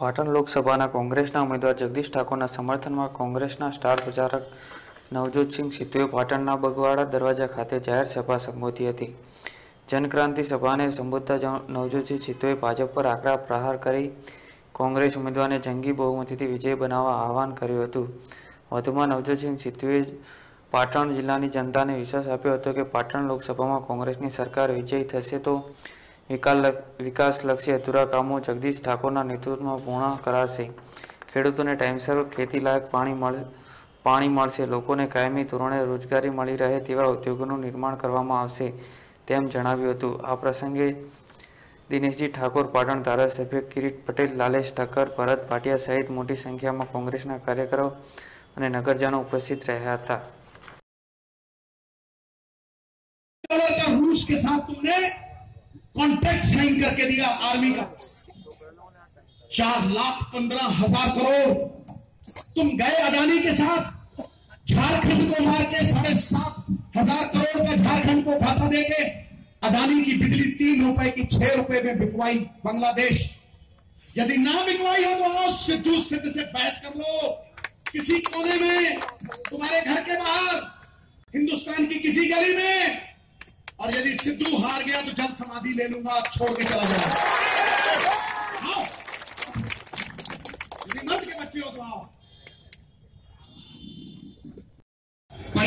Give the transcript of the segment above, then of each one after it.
પાટણ લોકસભાના કોંગ્રેસના ઉમેદવાર જગદીશ ઠાકોરના સમર્થનમાં કોંગ્રેસના સ્ટાર પ્રચારક નવજોતસિંહ સિદ્ધુએ પાટણના બગવાડા દરવાજા ખાતે જાહેર સભા સંબોધી હતી. જનક્રાંતિ સભાને સંબોધતા નવજોતસિંહ સિદ્ધુએ ભાજપ પર આકરા પ્રહાર કરી કોંગ્રેસ ઉમેદવારને જંગી બહુમતીથી વિજય બનાવવા આહવાન કર્યું હતું. વધુમાં નવજોતસિંહ સિદ્ધુએ પાટણ જિલ્લાની જનતાને વિશ્વાસ આપ્યો હતો કે પાટણ લોકસભામાં કોંગ્રેસની સરકાર વિજયી થશે તો વિકાસલક્ષી અધૂરા કામો જગદીશ ઠાકોરના નેતૃત્વમાં પૂર્ણ કરાશે. ખેડૂતોને ટાઈમસર ખેતીલાયક પાણી મળ, પાણી મળશે. લોકોને કાયમી ધોરણે રોજગારી મળી રહે તેવા ઉદ્યોગોનું નિર્માણ કરવામાં આવશે, તેમ જણાવ્યું હતું. આ પ્રસંગે દિનેશજી ઠાકોર પાટણ ધારાસભ્ય કિરીટ પટેલ, લાલેશ ઠક્કર, ભરત ભાટિયા સહિત મોટી સંખ્યામાં કોંગ્રેસના કાર્યકરો અને નગરજનો ઉપસ્થિત રહ્યા હતા. कॉन्ट्रैक्ट साइन करके दिया आर्मी का। चार लाख पंद्रह हज़ार करोड़। तुम गए अडानी के साथ? झारखंड को मार के साढ़े सात हज़ार करोड़ का झारखंड को खाता देके अडानी की बिजली तीन रुपए की छह रुपए में बिकवाई बांग्लादेश। यदि ना बिकवाई हो तो आओ सिद्धू सिद्ध से बहस कर लो। किसी कोने में? तुम्हारे घर के बाहर। हिंदुस्तान की किसी गली में? और यदि सिद्धू हार गया तो जल समाधि ले लूंगा छोड़ के चला जाऊंगा आओ यदि मर्द के बच्चे हो तो आओ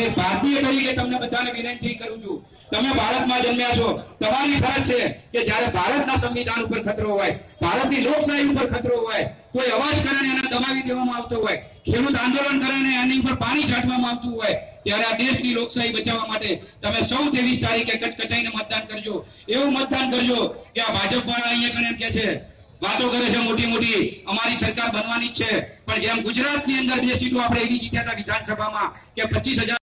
એક ભારતીય તરીકે તમને બધાને વિનંતી કરું છું. તમે ભારતમાં જન્મ્યા છો. તમારી ફરજ છે કે જ્યારે ભારતના સંવિધાન ઉપર ખતરો હોય, ભારતની લોકશાહી ઉપર ખતરો હોય, કોઈ અવાજ કરે એને દબાવી દેવામાં આવતો હોય, ખેડૂત આંદોલન કરે એની ઉપર પાણી છાંટવામાં આવતું હોય, ત્યારે આ દેશની લોકશાહી બચાવવા માટે તમે સૌ ત્રેવીસ તારીખે કચકચાઈને મતદાન કરજો. એવું મતદાન કરજો કે આ ભાજપ વાળા અહીંયા એમ કે છે, વાતો કરે છે મોટી મોટી, અમારી સરકાર બનવાની જ છે. પણ જેમ ગુજરાતની અંદર બે સીટો આપણે એવી જીત્યા હતા વિધાનસભામાં કે પચીસ હજાર